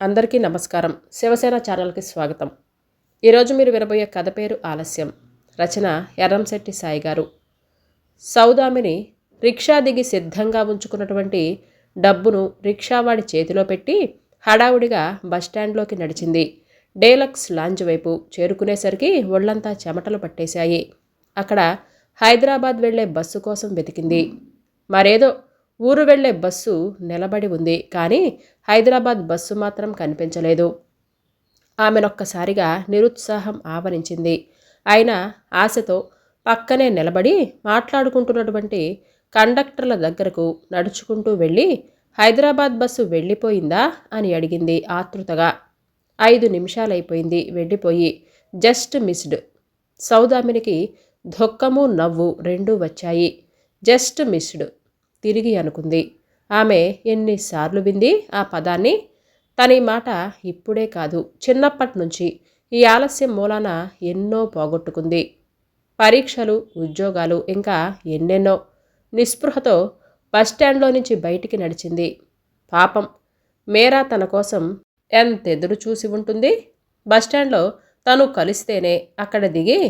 అందరికీ నమస్కారం. శివసేన ఛానల్కి స్వాగతం. ఈరోజు మీరు వినబోయే కథ పేరు ఆలస్యం. రచన ఎర్రంశెట్టి సాయి గారు. సౌదామిని రిక్షా దిగి సిద్ధంగా ఉంచుకున్నటువంటి డబ్బును రిక్షావాడి చేతిలో పెట్టి హడావుడిగా బస్టాండ్లోకి నడిచింది. డేలక్స్ లాంజ్ వైపు చేరుకునేసరికి ఒళ్ళంతా చెమటలు పట్టేశాయి. అక్కడ హైదరాబాద్ వెళ్ళే బస్సు కోసం వెతికింది. మరేదో ఊరు వెళ్ళే బస్సు నిలబడి ఉంది కానీ హైదరాబాద్ బస్సు మాత్రం కనిపించలేదు. ఆమెనొక్కసారిగా నిరుత్సాహం ఆవరించింది. అయినా ఆశతో పక్కనే నిలబడి మాట్లాడుకుంటున్నటువంటి కండక్టర్ల దగ్గరకు నడుచుకుంటూ వెళ్ళి హైదరాబాద్ బస్సు వెళ్ళిపోయిందా? అని అడిగింది ఆతృతగా. ఐదు నిమిషాలైపోయింది వెళ్ళిపోయి. Just missed. సౌదామినికి దుఃఖము నవ్వు రెండూ వచ్చాయి. Just missed. తిరిగి అనుకుంది. ఆమె ఎన్నిసార్లు వింది ఆ పదాన్ని? తన ఈ మాట ఇప్పుడే కాదు చిన్నప్పటి నుంచి ఈ ఆలస్యం మూలాన ఎన్నో పోగొట్టుకుంది. పరీక్షలు ఉద్యోగాలు ఇంకా ఎన్నెన్నో. నిస్పృహతో బస్టాండ్లో నుంచి బయటికి నడిచింది. పాపం మేరా తన కోసం ఎంతెదురు చూసి ఉంటుంది? బస్టాండ్లో తను కలిస్తేనే అక్కడ దిగి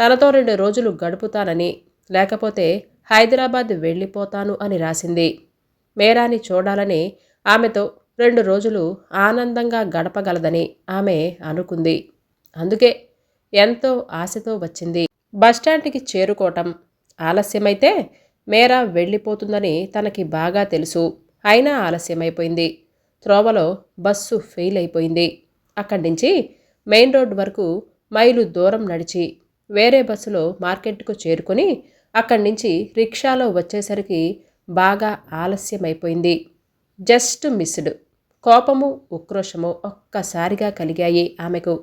తనతో రెండు రోజులు గడుపుతానని లేకపోతే హైదరాబాద్ వెళ్ళిపోతాను అని రాసింది. మేరాని చూడాలని ఆమెతో రెండు రోజులు ఆనందంగా గడపగలదని ఆమె అనుకుంది. అందుకే ఎంతో ఆశతో వచ్చింది. బస్టాండ్కి చేరుకోవటం ఆలస్యమైతే మేరా వెళ్ళిపోతుందని తనకి బాగా తెలుసు. అయినా ఆలస్యమైపోయింది. త్రోవలో బస్సు ఫెయిల్ అయిపోయింది. అక్కడి నుంచి మెయిన్ రోడ్ వరకు మైలు దూరం నడిచి వేరే బస్సులో మార్కెట్కు చేరుకొని అక్కడి నుంచి రిక్షాలో వచ్చేసరికి బాగా ఆలస్యమైపోయింది. Just missed. కోపము ఉక్రోషము ఒక్కసారిగా కలిగాయి ఆమెకు.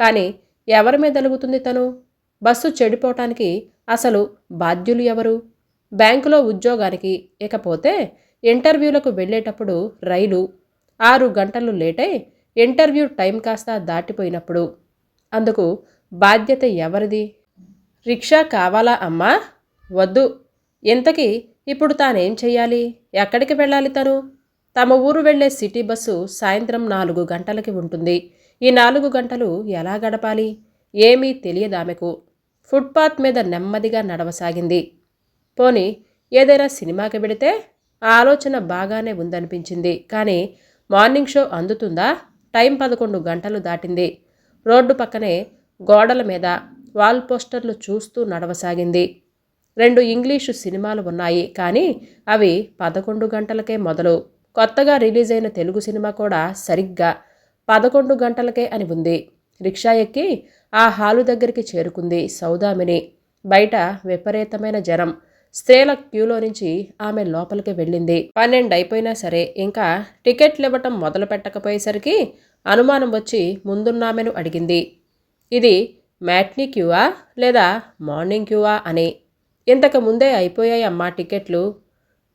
కానీ ఎవరి మీద అలుగుతుంది తను? బస్సు చెడిపోవటానికి అసలు బాధ్యులు ఎవరు? బ్యాంకులో ఉద్యోగానికి ఇకపోతే ఇంటర్వ్యూలకు వెళ్ళేటప్పుడు రైలు. ఆరు గంటలు లేటై ఇంటర్వ్యూ టైం కాస్త దాటిపోయినప్పుడు. అందుకు బాధ్యత ఎవరిది? రిక్షా కావాలా అమ్మా? వద్దు. ఇంతకీ ఇప్పుడు తానేం చెయ్యాలి? ఎక్కడికి వెళ్ళాలి తను? తమ ఊరు వెళ్ళే సిటీ బస్సు సాయంత్రం నాలుగు గంటలకి ఉంటుంది. ఈ నాలుగు గంటలు ఎలా గడపాలి? ఏమీ తెలియదామెకు ఫుట్పాత్ మీద నెమ్మదిగా నడవసాగింది. పోని ఏదైనా సినిమాకి వెడితే ఆ ఆలోచన బాగానే ఉందనిపించింది. కానీ మార్నింగ్ షో అందుతుందా? టైం పదకొండు గంటలు దాటింది. రోడ్డు పక్కనే గోడల మీద వాల్ పోస్టర్లు చూస్తూ నడవసాగింది. రెండు ఇంగ్లీషు సినిమాలు ఉన్నాయి. కానీ అవి పదకొండు గంటలకే మొదలు. కొత్తగా రిలీజ్ అయిన తెలుగు సినిమా కూడా సరిగ్గా పదకొండు గంటలకే అని ఉంది. రిక్షా ఎక్కి ఆ హాలు దగ్గరికి చేరుకుంది సౌదామిని. బయట విపరీతమైన జనం. స్త్రీల క్యూలో నుంచి ఆమె లోపలికి వెళ్ళింది. పన్నెండు అయిపోయినా సరే ఇంకా టికెట్లు ఇవ్వటం మొదలు పెట్టకపోయేసరికి అనుమానం వచ్చి ముందున్నామెను అడిగింది. ఇది మ్యాట్నీ క్యూవా లేదా మార్నింగ్ క్యూవా అని. ఇంతకు ముందే అయిపోయాయి అమ్మా టికెట్లు?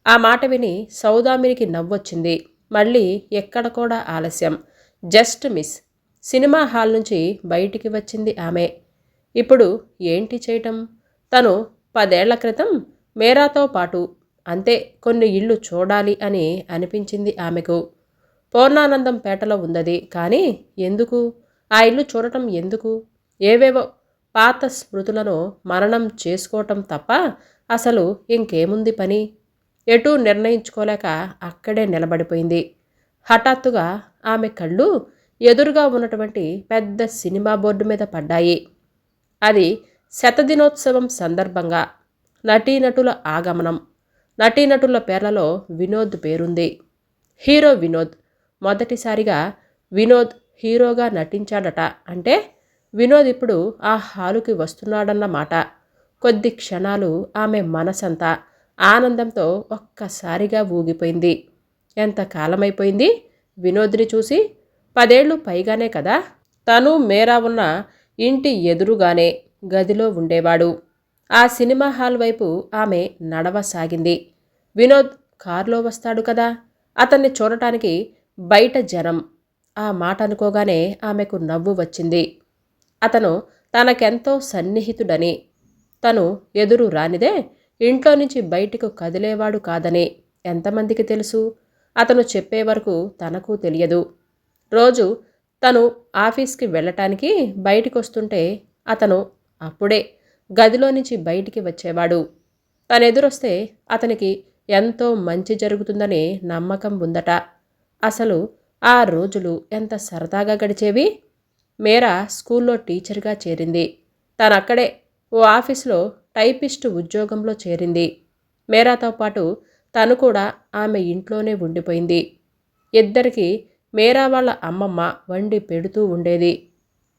ఆ మాట విని సౌదామినికి నవ్వొచ్చింది. మళ్ళీ ఎక్కడ కూడా ఆలస్యం. Just miss. సినిమా హాల్ నుంచి బయటికి వచ్చింది ఆమె. ఇప్పుడు ఏంటి చేయటం? తను పదేళ్ళ క్రితం మేరాతో పాటు అంతే కొన్ని ఇళ్ళు చూడాలి అని అనిపించింది ఆమెకు. పూర్ణానందం పేటలో ఉందది కానీ ఎందుకు? ఆ ఇల్లు చూడటం ఎందుకు? ఏవేవో పాత స్మృతులను మననం చేసుకోవటం తప్ప అసలు ఇంకేముంది పని? ఎటూ నిర్ణయించుకోలేక అక్కడే నిలబడిపోయింది. హఠాత్తుగా ఆమె కళ్ళు ఎదురుగా ఉన్నటువంటి పెద్ద సినిమా బోర్డు మీద పడ్డాయి. అది శతదినోత్సవం సందర్భంగా నటీనటుల ఆగమనం. నటీనటుల పేర్లలో వినోద్ పేరుంది. హీరో వినోద్. మొదటిసారిగా వినోద్ హీరోగా నటించాడట అంటే వినోద్ ఇప్పుడు ఆ హాలుకి వస్తున్నాడన్నమాట కొద్ది క్షణాలు ఆమె మనసంతా ఆనందంతో ఒక్కసారిగా ఊగిపోయింది. ఎంత కాలమైపోయింది? వినోద్ని చూసి పదేళ్ళు పైగానే కదా? తను మేరా ఉన్న ఇంటి ఎదురుగానే గదిలో ఉండేవాడు. ఆ సినిమా హాల్ వైపు ఆమె నడవసాగింది. వినోద్ కారులో వస్తాడు కదా? అతన్ని చూడటానికి బయట జనం. ఆ మాట అనుకోగానే ఆమెకు నవ్వు వచ్చింది. అతను తనకెంతో సన్నిహితుడని. తను ఎదురు రానిదే ఇంట్లో నుంచి బయటికి కదిలేవాడు కాదని. ఎంతమందికి తెలుసు? అతను చెప్పే వరకు తనకు తెలియదు. రోజు తను ఆఫీస్కి వెళ్ళటానికి బయటికి వస్తుంటే అతను అప్పుడే గదిలో నుంచి బయటికి వచ్చేవాడు. తను ఎదురొస్తే అతనికి ఎంతో మంచి జరుగుతుందని నమ్మకం ఉందట. అసలు ఆ రోజులు ఎంత సరదాగా గడిచేవి? మేరా స్కూల్లో టీచర్గా చేరింది. తనక్కడే ఓ ఆఫీసులో టైపిస్ట్ ఉద్యోగంలో చేరింది. మేరాతో పాటు తను కూడా ఆమె ఇంట్లోనే ఉండిపోయింది. ఇద్దరికి మేరా వాళ్ళ అమ్మమ్మ వండి పెడుతూ ఉండేది.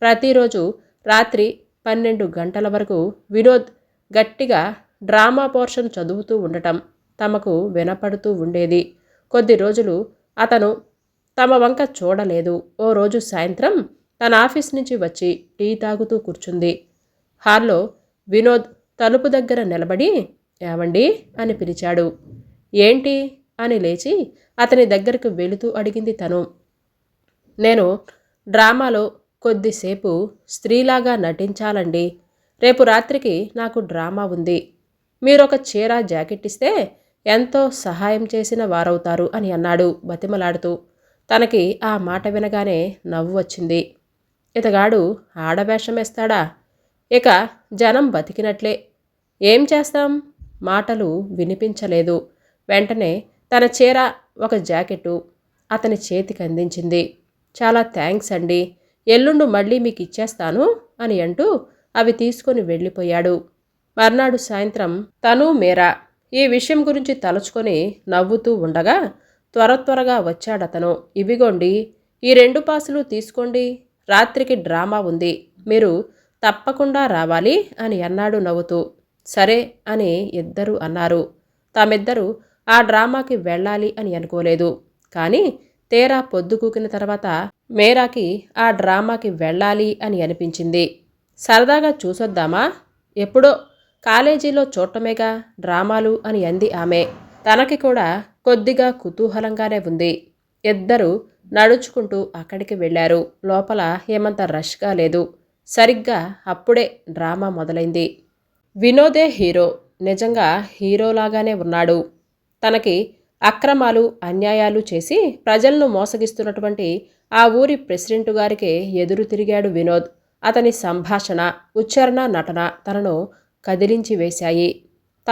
ప్రతిరోజు రాత్రి పన్నెండు గంటల వరకు వినోద్ గట్టిగా డ్రామా పోర్షన్ చదువుతూ ఉండటం తమకు వినపడుతూ ఉండేది. కొద్ది రోజులు అతను తమ వంక చూడలేదు. ఓ రోజు సాయంత్రం తన ఆఫీస్ నుంచి వచ్చి టీ తాగుతూ కూర్చుంది. హాల్లో వినోద్ తలుపు దగ్గర నిలబడి ఏమండి అని పిలిచాడు. ఏంటి? అని లేచి అతని దగ్గరకు వెళుతూ అడిగింది తను. నేను డ్రామాలో కొద్దిసేపు స్త్రీలాగా నటించాలండి. రేపు రాత్రికి నాకు డ్రామా ఉంది. మీరొక చీర జాకెట్ ఇస్తే ఎంతో సహాయం చేసిన వారవుతారు అని అన్నాడు బతిమలాడుతూ. తనకి ఆ మాట వినగానే నవ్వు వచ్చింది. ఇతగాడు ఆడవేషమేస్తాడా? ఇక జనం బతికినట్లే. ఏం చేస్తాం? మాటలు వినిపించలేదు. వెంటనే తన చీర ఒక జాకెట్టు అతని చేతికి అందించింది. చాలా థ్యాంక్స్ అండి. ఎల్లుండు మళ్ళీ మీకు ఇచ్చేస్తాను అని అంటూ అవి తీసుకొని వెళ్ళిపోయాడు. మర్నాడు సాయంత్రం తను మేరా ఈ విషయం గురించి తలుచుకొని నవ్వుతూ ఉండగా త్వర త్వరగా వచ్చాడతను. ఇవిగోండి ఈ రెండు పాసులు తీసుకోండి రాత్రికి డ్రామా ఉంది. మీరు తప్పకుండా రావాలి అని అన్నాడు నవ్వుతూ. సరే అని ఇద్దరు అన్నారు. తామిద్దరూ ఆ డ్రామాకి వెళ్ళాలి అని అనుకోలేదు. కానీ తేరా పొద్దుకూకిన తర్వాత మేరాకి ఆ డ్రామాకి వెళ్ళాలి అని అనిపించింది. సరదాగా చూసొద్దామా? ఎప్పుడో కాలేజీలో చూడటమేగా డ్రామాలు అని అంది ఆమె. తనకి కూడా కొద్దిగా కుతూహలంగానే ఉంది. ఇద్దరు నడుచుకుంటూ అక్కడికి వెళ్ళారు. లోపల ఏమంత రష్గా లేదు. సరిగ్గా అప్పుడే డ్రామా మొదలైంది. వినోదే హీరో. నిజంగా హీరోలాగానే ఉన్నాడు. తనకి అక్రమాలు అన్యాయాలు చేసి ప్రజలను మోసగిస్తున్నటువంటి ఆ ఊరి ప్రెసిడెంటు గారికి ఎదురు తిరిగాడు వినోద్. అతని సంభాషణ ఉచ్చారణ నటన తనను కదిలించి వేశాయి.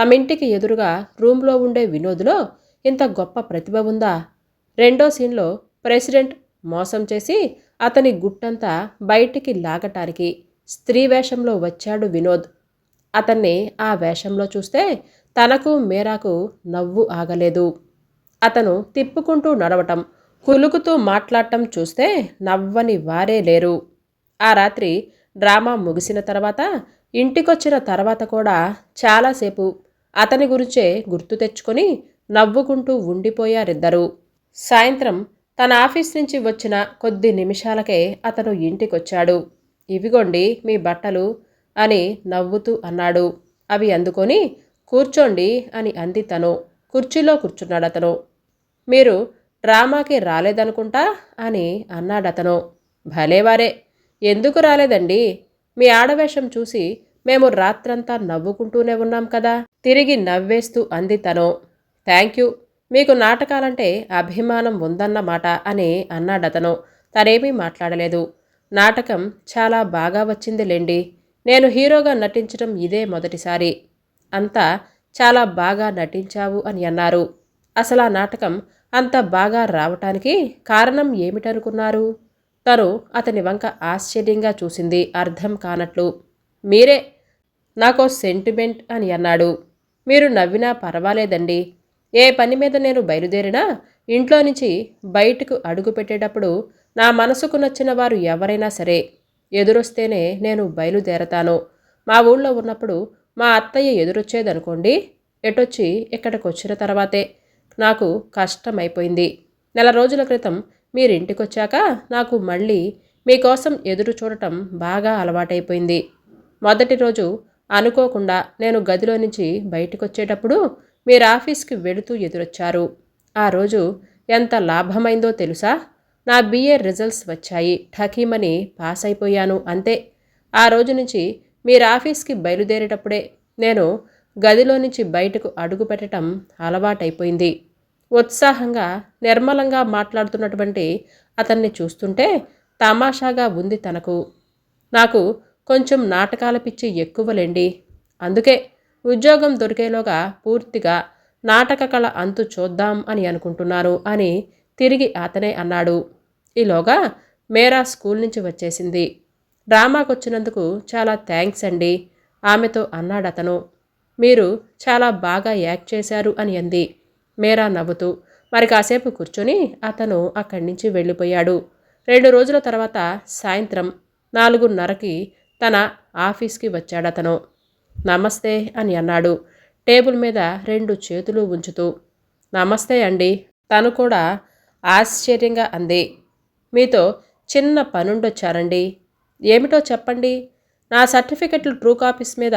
తమింటికి ఎదురుగా రూమ్లో ఉండే వినోద్లో ఇంత గొప్ప ప్రతిభ ఉందా? రెండో సీన్లో ప్రెసిడెంట్ మోసం చేసి అతని గుట్టంతా బయటికి లాగటానికి స్త్రీ వేషంలో వచ్చాడు వినోద్. అతన్ని ఆ వేషంలో చూస్తే తనకు మేరాకు నవ్వు ఆగలేదు. అతను తిప్పుకుంటూ నడవటం కులుకుతూ మాట్లాడటం చూస్తే నవ్వని వారే లేరు. ఆ రాత్రి డ్రామా ముగిసిన తర్వాత ఇంటికొచ్చిన తర్వాత కూడా చాలాసేపు అతని గురించే గుర్తు తెచ్చుకొని నవ్వుకుంటూ ఉండిపోయారిద్దరూ. సాయంత్రం తన ఆఫీస్ నుంచి వచ్చిన కొద్ది నిమిషాలకే అతను ఇంటికొచ్చాడు. ఇవిగోండి మీ బట్టలు అని నవ్వుతూ అన్నాడు. అవి అందుకొని కూర్చోండి అని అంది తను. కుర్చీలో కూర్చున్నాడు అతను మీరు డ్రామాకి రాలేదనుకుంటా అని అన్నాడతను. భలేవారే ఎందుకు రాలేదండి? మీ ఆడవేషం చూసి మేము రాత్రంతా నవ్వుకుంటూనే ఉన్నాం కదా! తిరిగి నవ్వేస్తూ అంది తను. Thank you! మీకు నాటకాలంటే అభిమానం ఉందన్నమాట అని అన్నాడతను. తనేమీ మాట్లాడలేదు. నాటకం చాలా బాగా వచ్చిందిలేండి నేను హీరోగా నటించడం ఇదే మొదటిసారి. అంతా చాలా బాగా నటించావు అని అన్నారు. అసలు ఆ నాటకం అంత బాగా రావటానికి కారణం ఏమిటనుకున్నారు? తను అతని వంక ఆశ్చర్యంగా చూసింది అర్థం కానట్లు. మీరే నాకో సెంటిమెంట్ అని అన్నాడు. మీరు నవ్వినా పర్వాలేదండి. ఏ పని మీద నేను బయలుదేరినా ఇంట్లో నుంచి బయటకు అడుగు పెట్టేటప్పుడు నా మనసుకు నచ్చిన వారు ఎవరైనా సరే ఎదురొస్తేనే నేను బయలుదేరతాను. మా ఊళ్ళో ఉన్నప్పుడు మా అత్తయ్య ఎదురొచ్చేదనుకోండి ఎటొచ్చి ఇక్కడికి వచ్చిన తర్వాతే నాకు కష్టమైపోయింది. నెల రోజుల క్రితం మీరింటికొచ్చాక నాకు మళ్ళీ మీకోసం ఎదురు చూడటం బాగా అలవాటైపోయింది. మొదటి రోజు అనుకోకుండా నేను గదిలో నుంచి బయటకొచ్చేటప్పుడు మీరు ఆఫీస్కి వెళుతూ ఎదురొచ్చారు. ఆ రోజు ఎంత లాభమైందో తెలుసా? నా బీఏ రిజల్ట్స్ వచ్చాయి. ఠకీమని పాస్ అయిపోయాను అంతే. ఆ రోజు నుంచి మీరు ఆఫీస్కి బయలుదేరేటప్పుడే నేను గదిలో నుంచి బయటకు అడుగు పెట్టడం అలవాటైపోయింది. ఉత్సాహంగా నిర్మలంగా మాట్లాడుతున్నటువంటి అతన్ని చూస్తుంటే తమాషాగా ఉంది తనకు. నాకు కొంచెం నాటకాల పిచ్చి ఎక్కువలేండి. అందుకే ఉద్యోగం దొరికేలోగా పూర్తిగా నాటక కళ అంతు చూద్దాం అని అనుకుంటున్నాను అని తిరిగి అతనే అన్నాడు. ఈలోగా మేరా స్కూల్ నుంచి వచ్చేసింది. డ్రామాకు వచ్చినందుకు చాలా థ్యాంక్స్ అండి ఆమెతో అన్నాడు అతను మీరు చాలా బాగా యాక్ట్ చేశారు అని అంది. మేరా నవ్వుతూ మరి కాసేపు కూర్చొని అతను అక్కడి నుంచి వెళ్ళిపోయాడు. రెండు రోజుల తర్వాత సాయంత్రం నాలుగున్నరకి తన ఆఫీస్కి వచ్చాడతను. నమస్తే అని అన్నాడు. టేబుల్ మీద రెండు చేతులు ఉంచుతూ. నమస్తే అండి. తను కూడా ఆశ్చర్యంగా అంది. మీతో చిన్న పనుండొచ్చారండి. ఏమిటో చెప్పండి. నా సర్టిఫికెట్లు ట్రూ కాపీస్ మీద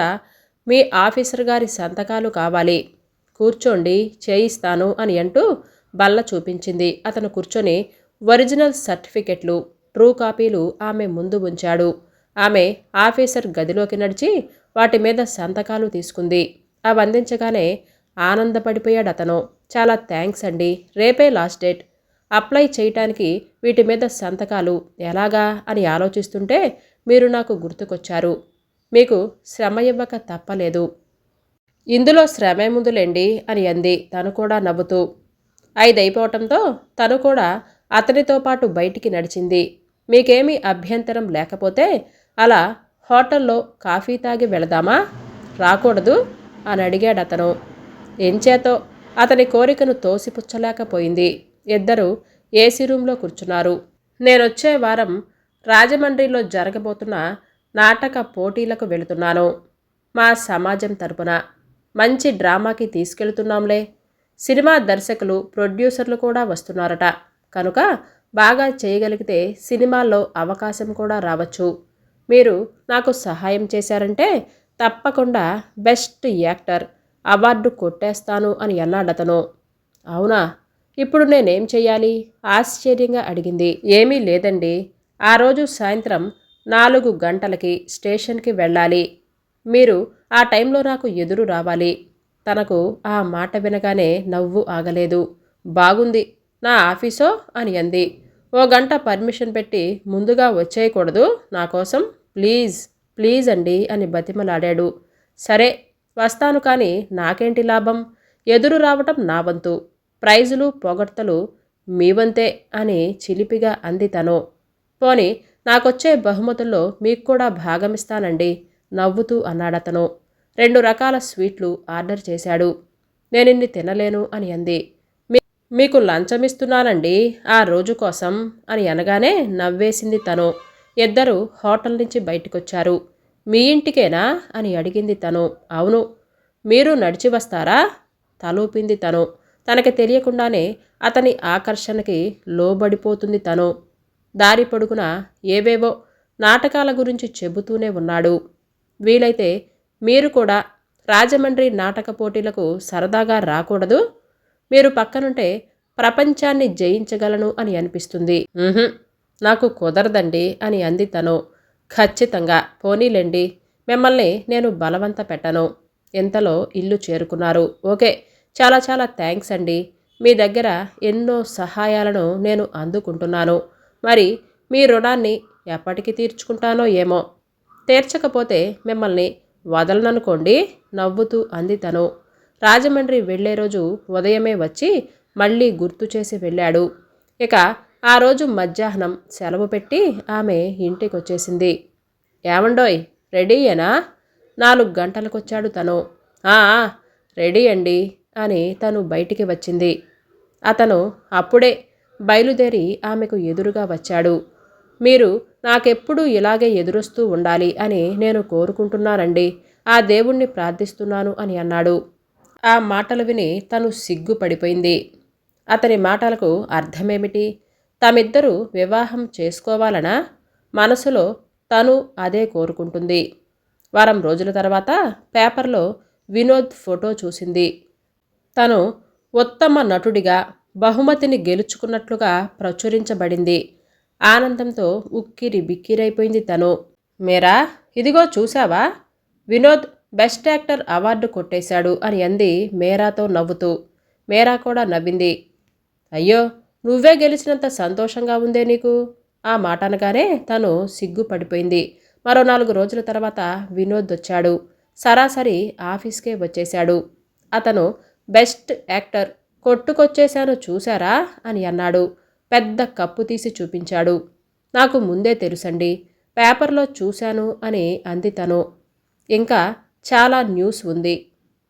మీ ఆఫీసర్ గారి సంతకాలు కావాలి. కూర్చోండి చేయిస్తాను అని అంటూ బల్ల చూపించింది. అతను కూర్చొని ఒరిజినల్ సర్టిఫికెట్లు ట్రూ కాపీలు ఆమె ముందు ఉంచాడు. ఆమె ఆఫీసర్ గదిలోకి నడిచి వాటి మీద సంతకాలు తీసుకుంది. అవి అందించగానే ఆనందపడిపోయాడు అతను. చాలా థ్యాంక్స్ అండి. రేపే లాస్ట్ డేట్. అప్లై చేయటానికి వీటి మీద సంతకాలు ఎలాగా అని ఆలోచిస్తుంటే మీరు నాకు గుర్తుకొచ్చారు. మీకు శ్రమ ఇవ్వక తప్పలేదు. ఇందులో శ్రమే ముందులేండి అని అంది. తను కూడా నవ్వుతూ. ఐదైపోవటంతో తను కూడా అతనితో పాటు బయటికి నడిచింది. మీకేమీ అభ్యంతరం లేకపోతే అలా హోటల్లో కాఫీ తాగి వెళదామా? రాకూడదు అని అడిగాడు అతను. ఎంచేతో అతని కోరికను తోసిపుచ్చలేకపోయింది. ఇద్దరు ఏసీ రూమ్లో కూర్చున్నారు. నేనొచ్చే వారం రాజమండ్రిలో జరగబోతున్న నాటక పోటీలకు వెళుతున్నాను. మా సమాజం తరపున మంచి డ్రామాకి తీసుకెళ్తున్నాంలే. సినిమా దర్శకులు ప్రొడ్యూసర్లు కూడా వస్తున్నారట. కనుక బాగా చేయగలిగితే సినిమాల్లో అవకాశం కూడా రావచ్చు. మీరు నాకు సహాయం చేశారంటే తప్పకుండా బెస్ట్ యాక్టర్ అవార్డు కొట్టేస్తాను అని అన్నాడతను అవునా? ఇప్పుడు నేనేం చేయాలి ఆశ్చర్యంగా అడిగింది. ఏమీ లేదండి. ఆ రోజు సాయంత్రం నాలుగు గంటలకి స్టేషన్కి వెళ్ళాలి. మీరు ఆ టైంలో నాకు ఎదురు రావాలి. తనకు ఆ మాట వినగానే నవ్వు ఆగలేదు. బాగుంది. నా ఆఫీసో? అని అంది. ఓ గంట పర్మిషన్ పెట్టి ముందుగా వచ్చేయకూడదు. నా కోసం ప్లీజ్ ప్లీజ్ అండి అని బతిమలాడాడు. సరే వస్తాను కానీ నాకేంటి లాభం? ఎదురు రావటం నా వంతు. ప్రైజులు పొగడ్తలు మీ వంతే అని చిలిపిగా అంది తను. పోని నాకొచ్చే బహుమతుల్లో మీకు కూడా భాగమిస్తానండి నవ్వుతూ అన్నాడతను రెండు రకాల స్వీట్లు ఆర్డర్ చేశాడు. నేనిన్ని తినలేను అని అంది. మీకు లంచమిస్తున్నానండి ఆ రోజు కోసం అని అనగానే నవ్వేసింది తను. ఇద్దరు హోటల్ నుంచి బయటకొచ్చారు. మీ ఇంటికేనా అని అడిగింది తను. అవును. మీరు నడిచి వస్తారా? తలూపింది తను. తనకి తెలియకుండానే అతని ఆకర్షణకి లోబడిపోతుంది తను. దారి పొడుగున ఏవేవో నాటకాల గురించి చెబుతూనే ఉన్నాడు. వీలైతే మీరు కూడా రాజమండ్రి నాటక పోటీలకు సరదాగా రాకూడదు? మీరు పక్కనుంటే ప్రపంచాన్ని జయించగలను అని అనిపిస్తుంది. నాకు కుదరదండి అని అంది తను. ఖచ్చితంగా పోనీలేండి మిమ్మల్ని నేను బలవంత పెట్టను. ఇంతలో ఇల్లు చేరుకున్నారు. ఓకే చాలా చాలా థ్యాంక్స్ అండి. మీ దగ్గర ఎన్నో సహాయాలను నేను అందుకుంటున్నాను. మరి మీ రుణాన్ని ఎప్పటికి తీర్చుకుంటానో ఏమో. తీర్చకపోతే మిమ్మల్ని వదలననుకోండి నవ్వుతూ అంది తను. రాజమండ్రి వెళ్ళే రోజు ఉదయమే వచ్చి మళ్ళీ గుర్తు చేసి వెళ్ళాడు. ఇక ఆ రోజు మధ్యాహ్నం సెలవు పెట్టి ఆమె ఇంటికి వచ్చేసింది ఏమండోయ్ రెడీయేనా నాలుగు గంటలకొచ్చాడు తను. రెడీ అండి అని తను బయటికి వచ్చింది. అతను అప్పుడే బయలుదేరి ఆమెకు ఎదురుగా వచ్చాడు. మీరు నాకెప్పుడూ ఇలాగే ఎదురొస్తూ ఉండాలి అని నేను కోరుకుంటున్నానండి. ఆ దేవుణ్ణి ప్రార్థిస్తున్నాను అని అన్నాడు. ఆ మాటలు విని తను సిగ్గుపడిపోయింది. అతని మాటలకు అర్థమేమిటి? తమిద్దరూ వివాహం చేసుకోవాలనా? మనసులో తను అదే కోరుకుంటుంది. వారం రోజుల తర్వాత పేపర్లో వినోద్ ఫోటో చూసింది. తను ఉత్తమ నటుడిగా బహుమతిని గెలుచుకున్నట్లుగా ప్రచురించబడింది. ఆనందంతో ఉక్కిరి బిక్కిరైపోయింది తను. మేరా? ఇదిగో చూసావా వినోద్ బెస్ట్ యాక్టర్ అవార్డు కొట్టేశాడు అని అంది మేరాతో నవ్వుతూ. మేరా కూడా నవ్వింది. అయ్యో నువ్వే గెలిచినంత సంతోషంగా ఉందే నీకు? ఆ మాట అనగానే తను సిగ్గుపడిపోయింది. మరో నాలుగు రోజుల తర్వాత వినోద్ వచ్చాడు. సరాసరి ఆఫీస్కే వచ్చేశాడు. అతను బెస్ట్ యాక్టర్ కొట్టుకొచ్చేశాను చూశారా? అని అన్నాడు. పెద్ద కప్పు తీసి చూపించాడు. నాకు ముందే తెలుసండి పేపర్లో చూశాను అని అంది తను. ఇంకా చాలా న్యూస్ ఉంది.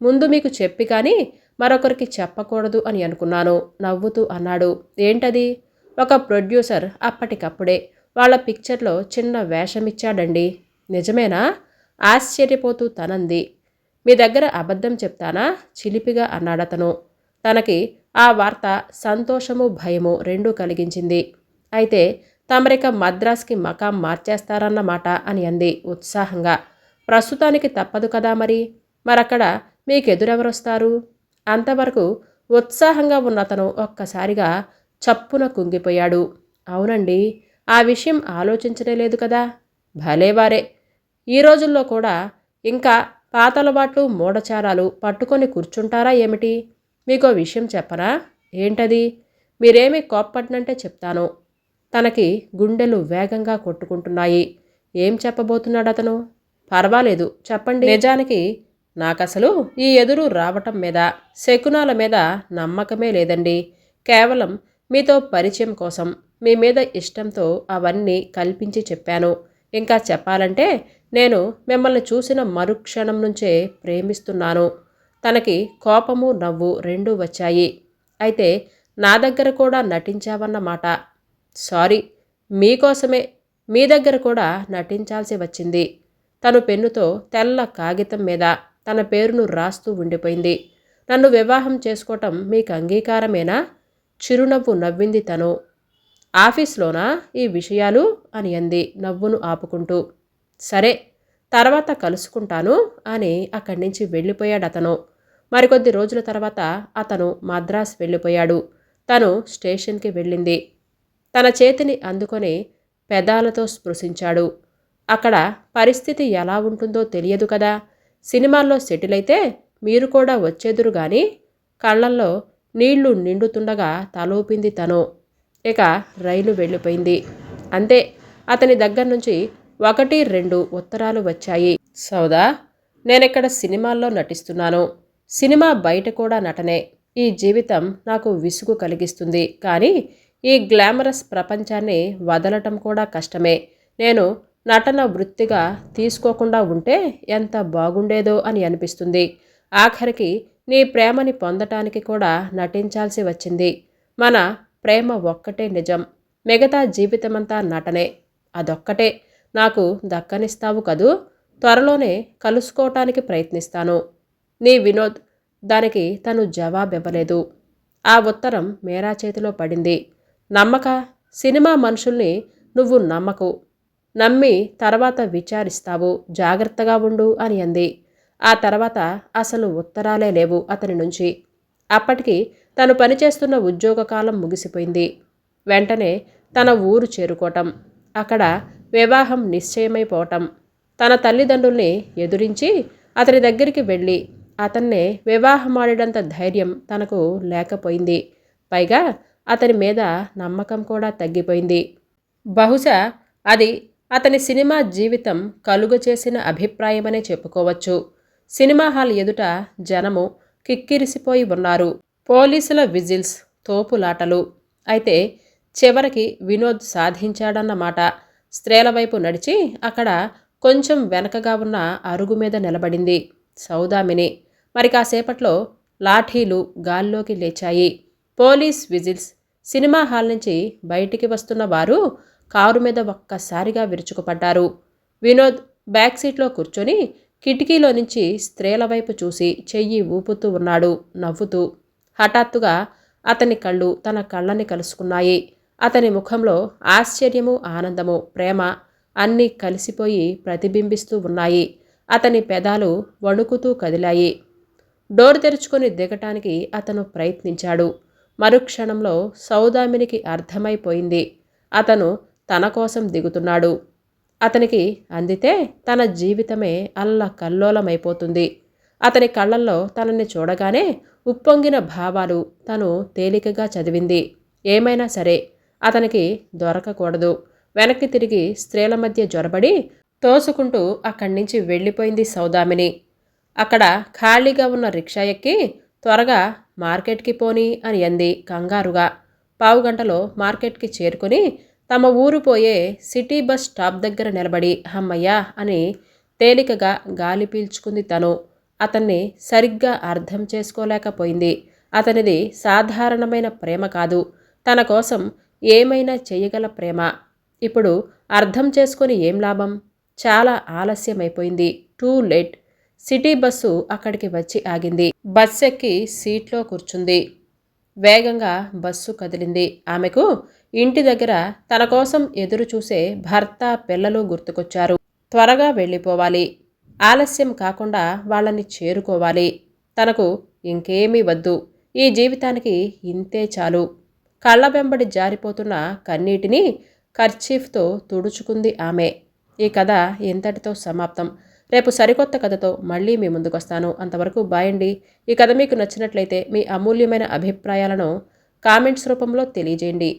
ముందు మీకు చెప్పి కానీ మరొకరికి చెప్పకూడదు అని అనుకున్నాను. నవ్వుతూ అన్నాడు. ఏంటది? ఒక ప్రొడ్యూసర్ అప్పటికప్పుడే వాళ్ళ పిక్చర్లో చిన్న వేషమిచ్చాడండి. నిజమేనా? ఆశ్చర్యపోతూ తనంది. మీ దగ్గర అబద్ధం చెప్తానా? చిలిపిగా అన్నాడతను. తనకి ఆ వార్త సంతోషము భయము రెండూ కలిగించింది. అయితే తమరిక మద్రాస్కి మకాం మార్చేస్తారన్నమాట అని అంది ఉత్సాహంగా. ప్రస్తుతానికి తప్పదు కదా మరి? మరక్కడ మీకెదురెవరొస్తారు? అంతవరకు ఉత్సాహంగా ఉన్న అతను ఒక్కసారిగా చప్పున కుంగిపోయాడు. అవునండి ఆ విషయం ఆలోచించనే లేదు కదా? భలేవారే ఈ రోజుల్లో కూడా ఇంకా పాతలవాట్లు మూఢచారాలు పట్టుకొని కూర్చుంటారా ఏమిటి? మీకో విషయం చెప్పనా? ఏంటది? మీరేమి కోప్పట్నంటే చెప్తాను. తనకి గుండెలు వేగంగా కొట్టుకుంటున్నాయి. ఏం చెప్పబోతున్నాడు అతను పర్వాలేదు చెప్పండి. నిజానికి నాకసలు ఈ ఎదురు రావటం మీద శకునాల మీద నమ్మకమే లేదండి. కేవలం మీతో పరిచయం కోసం మీ మీద ఇష్టంతో అవన్నీ కల్పించి చెప్పాను. ఇంకా చెప్పాలంటే నేను మిమ్మల్ని చూసిన మరుక్షణం నుంచే ప్రేమిస్తున్నాను. తనకి కోపము నవ్వు రెండూ వచ్చాయి. అయితే నా దగ్గర కూడా నటించావన్నమాట సారీ మీకోసమే మీ దగ్గర కూడా నటించాల్సి వచ్చింది. తను పెన్నుతో తెల్ల కాగితం మీద తన పేరును రాస్తూ ఉండిపోయింది. నన్ను వివాహం చేసుకోవటం మీకు అంగీకారమేనా? చిరునవ్వు నవ్వింది తను. ఆఫీస్లోనా ఈ విషయాలు? అని అంది నవ్వును ఆపుకుంటూ. సరే తర్వాత కలుసుకుంటాను అని అక్కడి నుంచి వెళ్ళిపోయాడు అతను. మరికొద్ది రోజుల తర్వాత అతను మద్రాస్ వెళ్ళిపోయాడు. తను స్టేషన్కి వెళ్ళింది. తన చేతిని అందుకొని పెదాలతో స్పృశించాడు. అక్కడ పరిస్థితి ఎలా ఉంటుందో తెలియదు కదా. సినిమాల్లో సెటిల్ అయితే మీరు కూడా వచ్చేదురు గాని కళ్ళల్లో నీళ్ళు నిండుతుండగా తలూపింది తను. ఇక రైలు వెళ్ళిపోయింది. అంతే అతని దగ్గర నుంచి ఒకటి రెండు ఉత్తరాలు వచ్చాయి. సౌదా నేనిక్కడ సినిమాల్లో నటిస్తున్నాను. సినిమా బయట కూడా నటనే. ఈ జీవితం నాకు విసుగు కలిగిస్తుంది. కానీ ఈ గ్లామరస్ ప్రపంచాన్ని వదలటం కూడా కష్టమే. నేను నటన వృత్తిగా తీసుకోకుండా ఉంటే ఎంత బాగుండేదో అని అనిపిస్తుంది. ఆఖరికి నీ ప్రేమని పొందటానికి కూడా నటించాల్సి వచ్చింది. మన ప్రేమ ఒక్కటే నిజం. మిగతా జీవితమంతా నటనే. అదొక్కటే. నాకు దక్కనిస్తావు కదూ? త్వరలోనే కలుసుకోవటానికి ప్రయత్నిస్తాను. నీ వినోద్ దానికి తను జవాబివ్వలేదు. ఆ ఉత్తరం మేరా చేతిలో పడింది. నమ్మక? సినిమా మనుషుల్ని నువ్వు నమ్మకు. నమ్మి తర్వాత విచారిస్తావు. జాగ్రత్తగా ఉండు అని అంది. ఆ తర్వాత అసలు ఉత్తరాలే లేవు అతని నుంచి. అప్పటికి తను పనిచేస్తున్న ఉద్యోగ కాలం ముగిసిపోయింది. వెంటనే తన ఊరు చేరుకోవటం. అక్కడ వివాహం నిశ్చయమైపోవటం. తన తల్లిదండ్రుల్ని ఎదురించి అతని దగ్గరికి వెళ్ళి అతన్నే వివాహమాడినంత ధైర్యం తనకు లేకపోయింది. పైగా అతని మీద నమ్మకం కూడా తగ్గిపోయింది. బహుశా అది అతని సినిమా జీవితం కలుగు చేసిన అభిప్రాయమనే చెప్పుకోవచ్చు. సినిమా హాల్ ఎదుట జనము కిక్కిరిసిపోయి ఉన్నారు. పోలీసుల విజిల్స్ తోపులాటలు. అయితే చివరికి వినోద్ సాధించాడన్నమాట. స్త్రీల వైపు నడిచి అక్కడ కొంచెం వెనకగా ఉన్న అరుగు మీద నిలబడింది సౌదామిని. మరి కాసేపట్లో లాఠీలు గాల్లోకి లేచాయి. పోలీస్ విజిల్స్ సినిమా హాల్ నుంచి బయటికి వస్తున్న వారు కారు మీద ఒక్కసారిగా విరుచుకుపడ్డారు. వినోద్ బ్యాక్ సీట్లో కూర్చొని కిటికీలో నుంచి స్త్రీల వైపు చూసి చెయ్యి ఊపుతూ ఉన్నాడు నవ్వుతూ. హఠాత్తుగా అతని కళ్ళు తన కళ్ళని కలుసుకున్నాయి. అతని ముఖంలో ఆశ్చర్యము ఆనందము ప్రేమ అన్నీ కలిసిపోయి ప్రతిబింబిస్తూ ఉన్నాయి. అతని పెదాలు వణుకుతూ కదిలాయి. డోర్ తెరుచుకొని దిగటానికి అతను ప్రయత్నించాడు. మరుక్షణంలో సౌదామినికి అర్థమైపోయింది. అతను తన కోసం దిగుతున్నాడు. అతనికి అందితే తన జీవితమే అల్ల కల్లోలమైపోతుంది అతని కళ్ళల్లో తనని చూడగానే ఉప్పొంగిన భావాలు తను తేలికగా చదివింది. ఏమైనా సరే అతనికి దొరకకూడదు. వెనక్కి తిరిగి స్త్రీల మధ్య జొరబడి తోసుకుంటూ అక్కడి నుంచి వెళ్ళిపోయింది సౌదామిని. అక్కడ ఖాళీగా ఉన్న రిక్షా ఎక్కి త్వరగా మార్కెట్కి పోని అని అంది కంగారుగా. పావుగంటలో మార్కెట్కి చేరుకొని తమ ఊరు పోయే సిటీ బస్ స్టాప్ దగ్గర నిలబడి హమ్మయ్యా అని తేలికగా గాలి పీల్చుకుంది తను. అతన్ని సరిగ్గా అర్థం చేసుకోలేకపోయింది. అతనిది సాధారణమైన ప్రేమ కాదు. తన కోసం ఏమైనా చేయగల ప్రేమ. ఇప్పుడు అర్థం చేసుకొని ఏం లాభం? చాలా ఆలస్యమైపోయింది. Too late. సిటీ బస్సు అక్కడికి వచ్చి ఆగింది. బస్ ఎక్కి సీట్లో కూర్చుంది. వేగంగా బస్సు కదిలింది. ఆమెకు ఇంటి దగ్గర తన కోసం ఎదురు చూసే భర్త పిల్లలు గుర్తుకొచ్చారు. త్వరగా వెళ్ళిపోవాలి. ఆలస్యం కాకుండా వాళ్ళని చేరుకోవాలి. తనకు ఇంకేమీ వద్దు. ఈ జీవితానికి ఇంతే చాలు. కళ్ళ వెంబడి జారిపోతున్న కన్నీటిని కర్చీఫ్తో తుడుచుకుంది ఆమె. ఈ కథ ఇంతటితో సమాప్తం. రేపు సరికొత్త కథతో మళ్ళీ మీ ముందుకొస్తాను. అంతవరకు బాయండి ఈ కథ మీకు నచ్చినట్లయితే మీ అమూల్యమైన అభిప్రాయాలను కామెంట్స్ రూపంలో తెలియజేయండి.